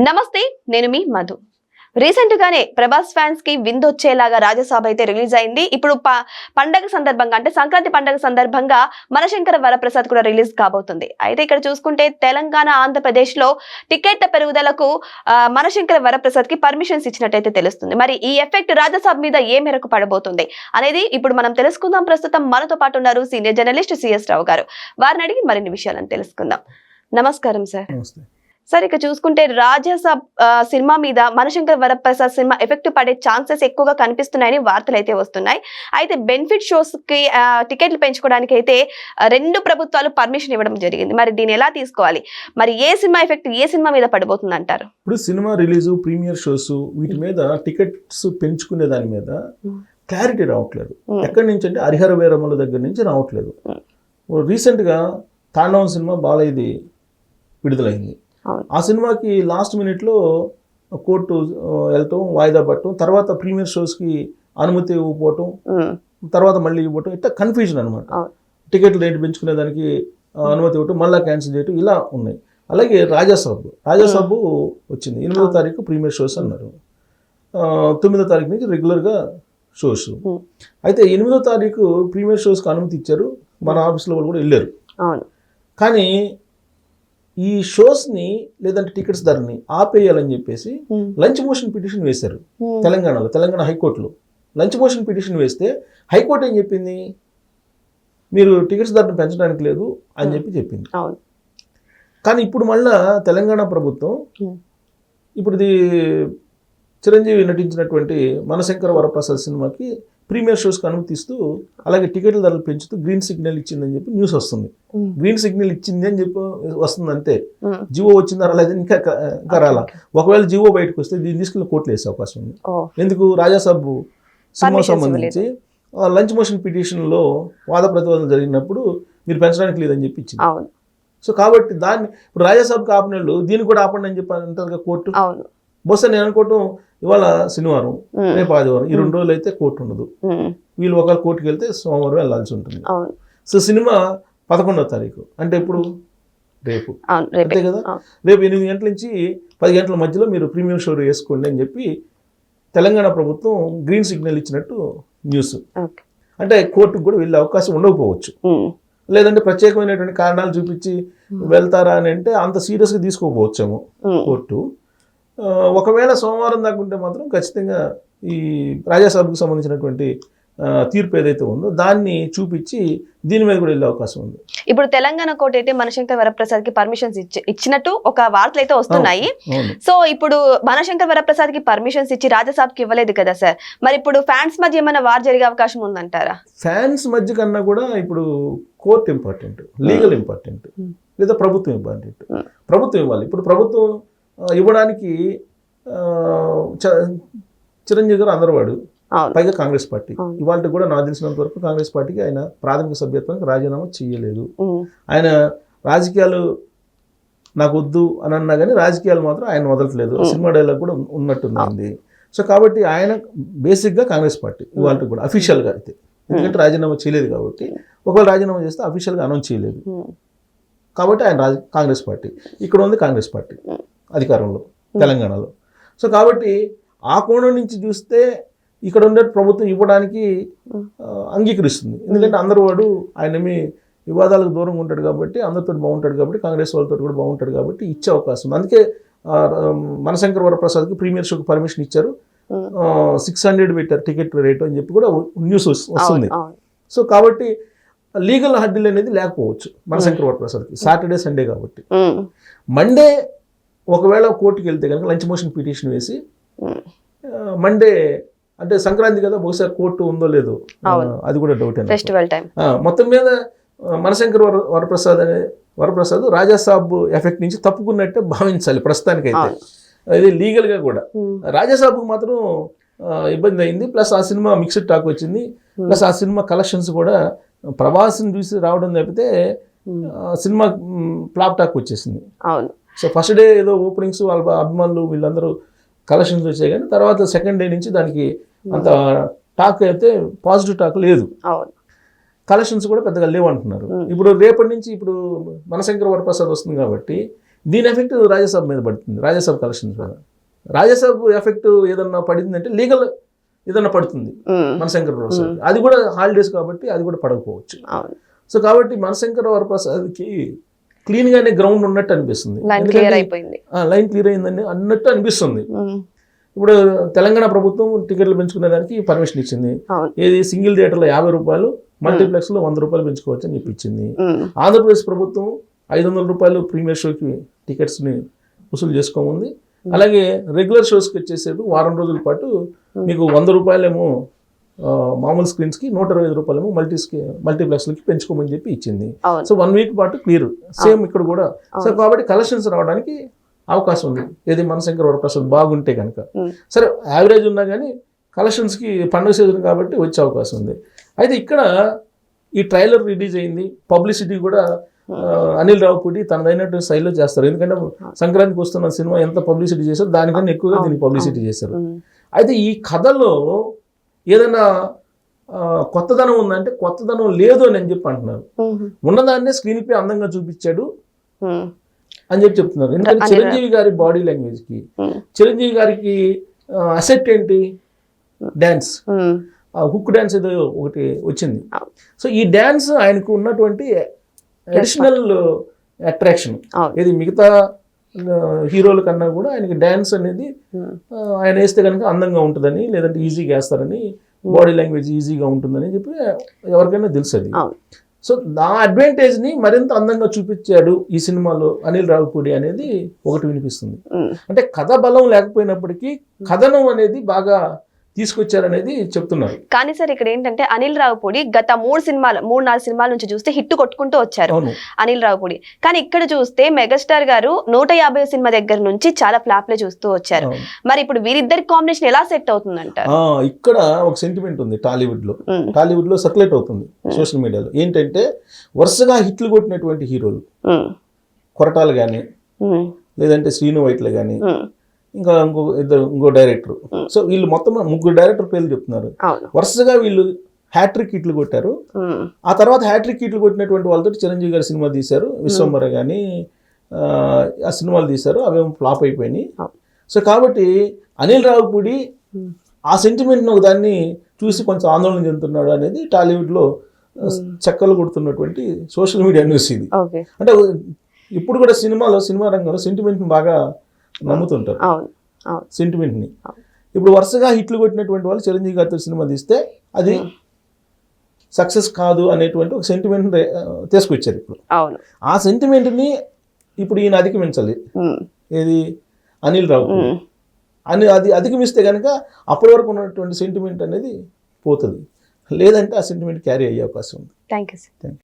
నమస్తే నేను మీ మధు. రీసెంట్ గానే ప్రభాస్ ఫ్యాన్స్కి విందొచ్చేలాగా రాజసభ అయితే రిలీజ్ అయింది. ఇప్పుడు ప- పండగ సందర్భంగా అంటే సంక్రాంతి పండగ సందర్భంగా మనశంకర వరప్రసాద్ కూడా రిలీజ్ కాబోతుంది. అయితే ఇక్కడ చూసుకుంటే తెలంగాణ ఆంధ్రప్రదేశ్లో టికెట్ల పెరుగుదలకు మనశంకర వరప్రసాద్కి పర్మిషన్స్ ఇచ్చినట్టయితే తెలుస్తుంది. మరి ఈ ఎఫెక్ట్ రాజ్యసభ మీద ఏ మేరకు పడబోతుంది అనేది ఇప్పుడు మనం తెలుసుకుందాం. ప్రస్తుతం మనతో పాటు ఉన్నారు సీనియర్ జర్నలిస్ట్ సిఎస్ రావు గారు. వారిని అడిగి మరిన్ని విషయాలను తెలుసుకుందాం. నమస్కారం సార్ నమస్తే. సార్ ఇక చూసుకుంటే ఆ, సినిమా మీద మనశంకర్ వరప్రసాద్ సినిమా ఎఫెక్ట్ పడే ఛాన్సెస్ ఎక్కువగా కనిపిస్తున్నాయని వార్తలు అయితే వస్తున్నాయి అయితే బెనిఫిట్ షోస్కి టికెట్లు పెంచుకోవడానికి అయితే రెండు ప్రభుత్వాలు పర్మిషన్ ఇవ్వడం జరిగింది మరి దీన్ని ఎలా తీసుకోవాలి మరి ఏ సినిమా ఎఫెక్ట్ ఏ సినిమా మీద పడబోతుంది అంటారు ఇప్పుడు సినిమా రిలీజు ప్రీమియర్ షోస్ వీటి మీద టికెట్స్ పెంచుకునే దాని మీద. క్లారిటీ రావట్లేదు. ఎక్కడి నుంచి అంటే హరిహర వీరమ్మల దగ్గర నుంచి రావట్లేదు. రీసెంట్గా తాండవం సినిమా బాలయ్యది విడుదలైంది. ఆ సినిమాకి లాస్ట్ మినిట్లో కోర్టు వెళ్ళటం వాయిదా పట్టడం తర్వాత ప్రీమియర్ షోస్కి అనుమతి ఇవ్వకపోవటం తర్వాత మళ్ళీ ఇవ్వటం ఇట్లా కన్ఫ్యూజన్ అనమాట అవును. టికెట్ రేటు పెంచుకునే దానికి అనుమతి ఇవ్వటం మళ్ళీ క్యాన్సిల్ చేయటం ఇలా ఉన్నాయి. అలాగే రాజాసాబ్ రాజాసాబ్ వచ్చింది. ఎనిమిదో. తారీఖు ప్రీమియర్ షోస్ అన్నారు. తొమ్మిదో తారీఖు నుంచి రెగ్యులర్గా షోస్. అయితే ఎనిమిదో తారీఖు ప్రీమియర్ షోస్కి అనుమతి ఇచ్చారు. మన ఆఫీస్లో వాళ్ళు కూడా వెళ్ళారు. కానీ ఈ షోస్ని లేదంటే టికెట్స్ ధరని ఆపేయాలని చెప్పేసి లంచ్ మోషన్ పిటిషన్ వేశారు తెలంగాణలో తెలంగాణ హైకోర్టులో. లంచ్ మోషన్ పిటిషన్ వేస్తే హైకోర్టు ఏం చెప్పింది? మీరు టికెట్స్ ధరను పెంచడానికి లేదు అని చెప్పి చెప్పింది. కానీ ఇప్పుడు మళ్ళా తెలంగాణ ప్రభుత్వం. ఇప్పుడు చిరంజీవి నటించినటువంటి మనశంకర వరప్రసాద్ సినిమాకి ప్రీమియర్ షోస్కి అనుమతిస్తూ అలాగే టికెట్ల ధరలు పెంచుతూ గ్రీన్ సిగ్నల్ ఇచ్చిందని చెప్పి న్యూస్ వస్తుంది. గ్రీన్ సిగ్నల్ ఇచ్చింది అని చెప్పి వస్తుంది అంతే జివో వచ్చిందా రాలేదు ఇంకా ఇంకా రాలా. ఒకవేళ జివో బయటకు వస్తే దీన్ని తీసుకెళ్ళి కోర్టులో వేసే అవకాశం ఉంది. ఎందుకు? రాజాసాబ్ సినిమా సంబంధించి లంచ్ మోషన్ పిటిషన్లో వాద ప్రతివాదన జరిగినప్పుడు మీరు పెంచడానికి లేదని చెప్పి ఇచ్చింది. సో కాబట్టి దాన్ని ఇప్పుడు రాజాసాబ్కి ఆపిన వాళ్ళు దీన్ని కూడా ఆపండి అని చెప్పి అంటారు కోర్టు. బహుశా నేను అనుకోవటం ఇవాళ శనివారం రేపు ఆదివారం ఈ రెండు రోజులు అయితే కోర్టు ఉండదు. వీళ్ళు ఒకవేళ కోర్టుకి వెళ్తే సోమవారం వెళ్ళాల్సి ఉంటుంది. సో సినిమా పదకొండవ తారీఖు. అంటే ఇప్పుడు రేపు. అంతే కదా. రేపు ఎనిమిది గంటల నుంచి పది గంటల మధ్యలో మీరు ప్రీమియం షో వేసుకోండి అని చెప్పి తెలంగాణ ప్రభుత్వం గ్రీన్ సిగ్నల్ ఇచ్చినట్టు న్యూస్. అంటే కోర్టుకు కూడా వెళ్ళే అవకాశం ఉండకపోవచ్చు. లేదంటే ప్రత్యేకమైనటువంటి కారణాలు చూపించి వెళ్తారా అని అంటే అంత సీరియస్గా తీసుకోకపోవచ్చేమో కోర్టు. ఒకవేళ సోమవారం దాకా ఉంటే మాత్రం ఖచ్చితంగా ఈ రాజ్యసభకు సంబంధించినటువంటి తీర్పు ఏదైతే ఉందో దాన్ని చూపించి దీని మీద కూడా వెళ్ళే అవకాశం ఉంది. ఇప్పుడు తెలంగాణ కోర్టు అయితే మనశంకర్ వరప్రసాద్కి పర్మిషన్స్ ఇచ్చి ఇచ్చినట్టు ఒక వార్తలు అయితే వస్తున్నాయి. సో ఇప్పుడు మనశంకర్ వరప్రసాద్కి పర్మిషన్స్ ఇచ్చి రాజసాబ్కి ఇవ్వలేదు కదా సార్? మరి ఇప్పుడు ఫ్యాన్స్ మధ్య ఏమైనా వార్ జరిగే అవకాశం ఉందంటారా? ఫ్యాన్స్ మధ్య కన్నా కూడా ఇప్పుడు కోర్ట్ ఇంపార్టెంట్ లీగల్ ఇంపార్టెంట్. లేదా ప్రభుత్వం ఇంపార్టెంట్ Hmm. ప్రభుత్వం ఇవ్వాలి. ఇప్పుడు ప్రభుత్వం ఇవ్వడానికి చిరంజీవి గారు అందరవాడు. పైగా కాంగ్రెస్ పార్టీ. ఇవాళ కూడా నాకు తెలిసినంత వరకు కాంగ్రెస్ పార్టీకి ఆయన ప్రాథమిక సభ్యత్వానికి రాజీనామా చేయలేదు. ఆయన రాజకీయాలు నాకు వద్దు అని అన్నా కానీ రాజకీయాలు మాత్రం ఆయన వదలట్లేదు. సినిమా డైలాగ్ కూడా ఉన్నట్టుంది సో కాబట్టి ఆయన బేసిక్గా కాంగ్రెస్ పార్టీ ఇవాళ కూడా అఫీషియల్గా అయితే. ఎందుకంటే రాజీనామా చేయలేదు కాబట్టి ఒకవేళ రాజీనామా చేస్తే అఫీషియల్గా అనౌన్స్ చేయలేదు. కాబట్టి ఆయన కాంగ్రెస్ పార్టీ. ఇక్కడ ఉంది కాంగ్రెస్ పార్టీ. అధికారంలో తెలంగాణలో. సో కాబట్టి ఆ కోణం నుంచి చూస్తే ఇక్కడ ఉండే ప్రభుత్వం ఇవ్వడానికి Hmm. అంగీకరిస్తుంది. ఎందుకంటే అందరూ వాడు ఆయనమి వివాదాలకు దూరంగా ఉంటాడు కాబట్టి అందరితో బాగుంటాడు కాబట్టి కాంగ్రెస్ వాళ్ళతో కూడా బాగుంటాడు కాబట్టి ఇచ్చే అవకాశం ఉంది. అందుకే మనశంకర్ వరప్రసాద్కి ప్రీమియర్ షోకి పర్మిషన్ ఇచ్చారు. సిక్స్ హండ్రెడ్ పెట్టారు టికెట్ రేట్ అని చెప్పి కూడా న్యూస్ వస్తుంది. సో కాబట్టి లీగల్ హడ్డీలు అనేది లేకపోవచ్చు మనశంకర్ వరప్రసాద్కి. సాటర్డే సండే కాబట్టి. మండే ఒకవేళ కోర్టుకి వెళ్తే కనుక లంచ్ మోషన్ పిటిషన్ వేసి మండే అంటే సంక్రాంతి కదా బహుశా కోర్టు ఉందో లేదో. అది కూడా డౌట్ ఫెస్టివల్ టైం మొత్తం మీద మనశంకర్ వర వరప్రసాద్ అనే వరప్రసాద్ రాజాసాబ్ ఎఫెక్ట్ నుంచి తప్పుకున్నట్టే భావించాలి ప్రస్తుతానికైతే. అది లీగల్గా కూడా. ఉమ్, రాజాసాబ్కు మాత్రం ఇబ్బంది అయింది. ప్లస్ ఆ సినిమా మిక్స్డ్ టాక్ వచ్చింది. ప్లస్ ఆ సినిమా కలెక్షన్స్ కూడా ప్రభాస్ని చూసి రావడం తప్పితే ఆ, సినిమా ఫ్లాప్ టాక్ వచ్చేసింది. అవును. సో ఫస్ట్ డే ఏదో ఓపెనింగ్స్ వాళ్ళ అభిమానులు వీళ్ళందరూ కలెక్షన్స్ వచ్చాయి కానీ తర్వాత సెకండ్ డే నుంచి దానికి అంత టాక్ అయితే పాజిటివ్ టాక్ లేదు. కలెక్షన్స్ కూడా పెద్దగా లేవు అంటున్నారు. Hmm. ఇప్పుడు రేపటి నుంచి ఇప్పుడు మనశంకర వరప్రసాద్ వస్తుంది కాబట్టి దీని ఎఫెక్ట్ రాజ్యసభ మీద పడుతుంది రాజ్యసభ కలెక్షన్స్ మీద. రాజ్యసభ ఎఫెక్ట్ ఏదన్నా పడిందంటే లీగల్ ఏదన్నా పడుతుంది మనశంకర ప్రసాద్ అది కూడా హాలిడేస్ కాబట్టి అది కూడా పడకపోవచ్చు. సో కాబట్టి మనశంకర వరప్రసాద్కి క్లీన్ గానే గ్రౌండ్ ఉన్నట్టు అనిపిస్తుంది. లైన్ క్లియర్ అయిందని అన్నట్టు అనిపిస్తుంది. ఇప్పుడు తెలంగాణ ప్రభుత్వం టికెట్లు పెంచుకునే దానికి పర్మిషన్ ఇచ్చింది. ఏది సింగిల్ థియేటర్లో యాభై రూపాయలు మల్టీప్లెక్స్లో వంద రూపాయలు పెంచుకోవచ్చు అని చెప్పి ఇచ్చింది ఉమ్, ఆంధ్రప్రదేశ్ ప్రభుత్వం ఐదు వందల రూపాయలు ప్రీమియర్ షోకి టికెట్స్ని వసూలు చేసుకోముంది అలాగే రెగ్యులర్ షోస్కి వచ్చేసేపు వారం రోజుల పాటు మీకు వంద రూపాయలేమో మామూలు స్క్రీన్స్కి నూట ఇరవై ఐదు రూపాయలేమో మల్టీస్కి మల్టీప్లెక్స్లకి పెంచుకోమని చెప్పి ఇచ్చింది. సో వన్ వీక్ పాటు క్లియర్ సేమ్ ఇక్కడ కూడా. సో కాబట్టి కలెక్షన్స్ రావడానికి అవకాశం ఉంది. ఏది మనశంకర్ వరప్రసాద్ బాగుంటే కనుక సరే యావరేజ్ ఉన్నా కానీ కలెక్షన్స్కి పండుగ సీజన్ కాబట్టి వచ్చే అవకాశం ఉంది. అయితే ఇక్కడ ఈ ట్రైలర్ రిలీజ్ అయింది. పబ్లిసిటీ కూడా అనిల్ రావుపూడి తనదైనటువంటి శైలిలో చేస్తారు. ఎందుకంటే సంక్రాంతికి వస్తున్న సినిమా ఎంత పబ్లిసిటీ చేశారో దానికన్నా ఎక్కువగా దీనికి పబ్లిసిటీ చేశారు. అయితే ఈ కథలో ఏదైనా కొత్తదనం ఉందంటే కొత్తదనం లేదు అని అని చెప్పి అంటున్నారు. ఉన్నదాన్నే స్క్రీన్ పై అందంగా చూపించాడు అని చెప్పి చెప్తున్నారు. ఎందుకంటే చిరంజీవి గారి బాడీ లాంగ్వేజ్కి చిరంజీవి గారికి అసెట్ ఏంటి? డ్యాన్స్ హుక్ డ్యాన్స్ ఏదో ఒకటి వచ్చింది. సో ఈ డ్యాన్స్ ఆయనకు ఉన్నటువంటి అడిషనల్ అట్రాక్షన్ ఇది మిగతా హీరోల కన్నా కూడా ఆయనకి డ్యాన్స్ అనేది ఆయన వేస్తే కనుక అందంగా ఉంటుందని లేదంటే ఈజీగా వేస్తారని బాడీ లాంగ్వేజ్ ఈజీగా ఉంటుందని చెప్పి ఎవరికైనా తెలుసు అది. సో నా అడ్వాంటేజ్ని మరింత అందంగా చూపించాడు ఈ సినిమాలో అనిల్ రావుపూడి అనేది ఒకటి వినిపిస్తుంది. అంటే కథ బలం లేకపోయినప్పటికీ కథనం అనేది బాగా తీసుకొచ్చారనేది చెప్తున్నారు. కానీ సార్ ఇక్కడ ఏంటంటే అనిల్ రావుపూడి గత మూడు సినిమాలు మూడు నాలుగు సినిమాల నుంచి చూస్తే హిట్ కొట్టుకుంటూ వచ్చారు అనిల్ రావుపూడి. కానీ ఇక్కడ చూస్తే మెగాస్టార్ గారు నూట యాభై సినిమా దగ్గర నుంచి చాలా ఫ్లాప్లే చూస్తూ వచ్చారు. మరి ఇప్పుడు వీరిద్దరి కాంబినేషన్ ఎలా సెట్ అవుతుందంటారు? ఆ, ఇక్కడ ఒక సెంటిమెంట్ ఉంది టాలీవుడ్లో టాలీవుడ్లో సర్క్యులేట్ అవుతుంది సోషల్ మీడియాలో. ఏంటంటే వరుసగా హిట్లు కొట్టినటువంటి హీరోలు కొరటాలు కానీ లేదంటే శ్రీను వైట్ల కానీ ఇంకా ఇంకో ఇద్దరు ఇంకో డైరెక్టర్ సో వీళ్ళు మొత్తం ముగ్గురు డైరెక్టర్ పేర్లు చెప్తున్నారు. వరుసగా వీళ్ళు హ్యాట్రిక్ హిట్లు కొట్టారు. ఆ తర్వాత హ్యాట్రిక్ హిట్లు కొట్టినటువంటి వాళ్ళతో చిరంజీవి గారి సినిమా తీశారు. విశ్వంబర కానీ ఆ సినిమాలు తీశారు. అవేమో ఫ్లాప్ అయిపోయినాయి. సో కాబట్టి అనిల్ రావుపూడి ఆ సెంటిమెంట్ను ఒక దాన్ని చూసి కొంచెం ఆందోళన చెందుతున్నాడు అనేది టాలీవుడ్లో చెక్కలు కొడుతున్నటువంటి సోషల్ మీడియా న్యూస్ ఇది. అంటే ఇప్పుడు కూడా సినిమాలో సినిమా రంగంలో సెంటిమెంట్ని బాగా నమ్ముతుంటారు. అవును అవును. సెంటిమెంట్ని ఇప్పుడు వరుసగా హిట్లు కొట్టినటువంటి వాళ్ళు చిరంజీవి గారితో సినిమా తీస్తే అది సక్సెస్ కాదు అనేటువంటి ఒక సెంటిమెంట్ తీసుకొచ్చారు ఇప్పుడు. అవును. ఆ సెంటిమెంట్ని ఇప్పుడు ఈయన అధిగమించాలి. ఏది? అనిల్ రావు అని అది అధిగమిస్తే కనుక అప్పటి వరకు ఉన్నటువంటి సెంటిమెంట్ అనేది పోతుంది. లేదంటే ఆ సెంటిమెంట్ క్యారీ అయ్యే అవకాశం ఉంది. Thank you sir